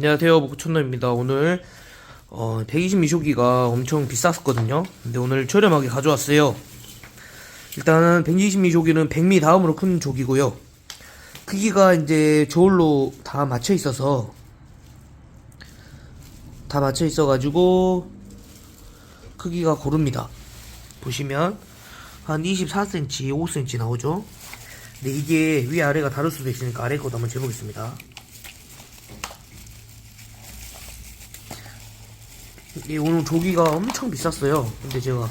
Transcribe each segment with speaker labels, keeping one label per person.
Speaker 1: 안녕하세요 목촌놈입니다. 오늘 어, 120미쇼기가 엄청 비쌌었거든요. 근데 오늘 저렴하게 가져왔어요. 일단은 120미쇼기는 100미 다음으로 큰 조기고요. 크기가 이제 저울로 다 맞춰 있어서 다 맞춰 있어 가지고 크기가 고릅니다. 보시면 한 24cm 5cm 나오죠? 근데 이게 위아래가 다를 수도 있으니까 아래 것도 한번 재보겠습니다 이 오늘 조기가 엄청 비쌌어요. 근데 제가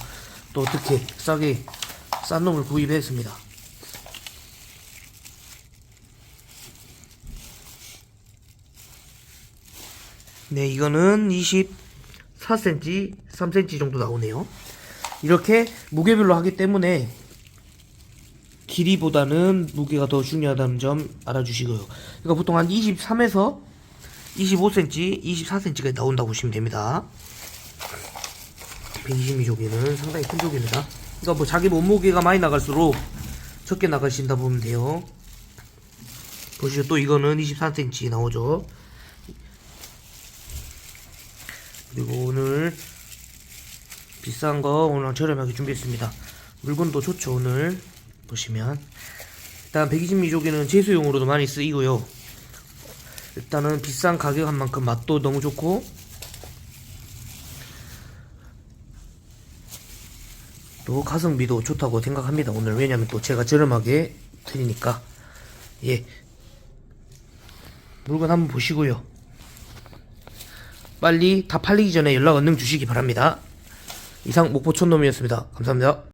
Speaker 1: 또 어떻게 싸게 싼 놈을 구입했습니다. 네, 이거는 24cm, 3cm 정도 나오네요. 이렇게 무게별로 하기 때문에 길이보다는 무게가 더 중요하다는 점 알아주시고요. 그러니까 보통 한 23에서 25cm, 24cm가 나온다고 보시면 됩니다. 120mm 조개는 상당히 큰 조개입니다. 그러니까 뭐 자기 몸무게가 많이 나갈수록 적게 나가신다 보면 돼요. 보시죠. 또 이거는 24cm 나오죠. 그리고 오늘 비싼 거 오늘 저렴하게 준비했습니다. 물건도 좋죠. 오늘 보시면 일단 120mm 조개는 제수용으로도 많이 쓰이고요. 일단은 비싼 가격한 만큼 맛도 너무 좋고 또 가성비도 좋다고 생각합니다 오늘. 왜냐면 또 제가 저렴하게 드리니까. 예. 물건 한번 보시고요. 빨리 다 팔리기 전에 연락 얼른 주시기 바랍니다. 이상 목포촌놈이었습니다. 감사합니다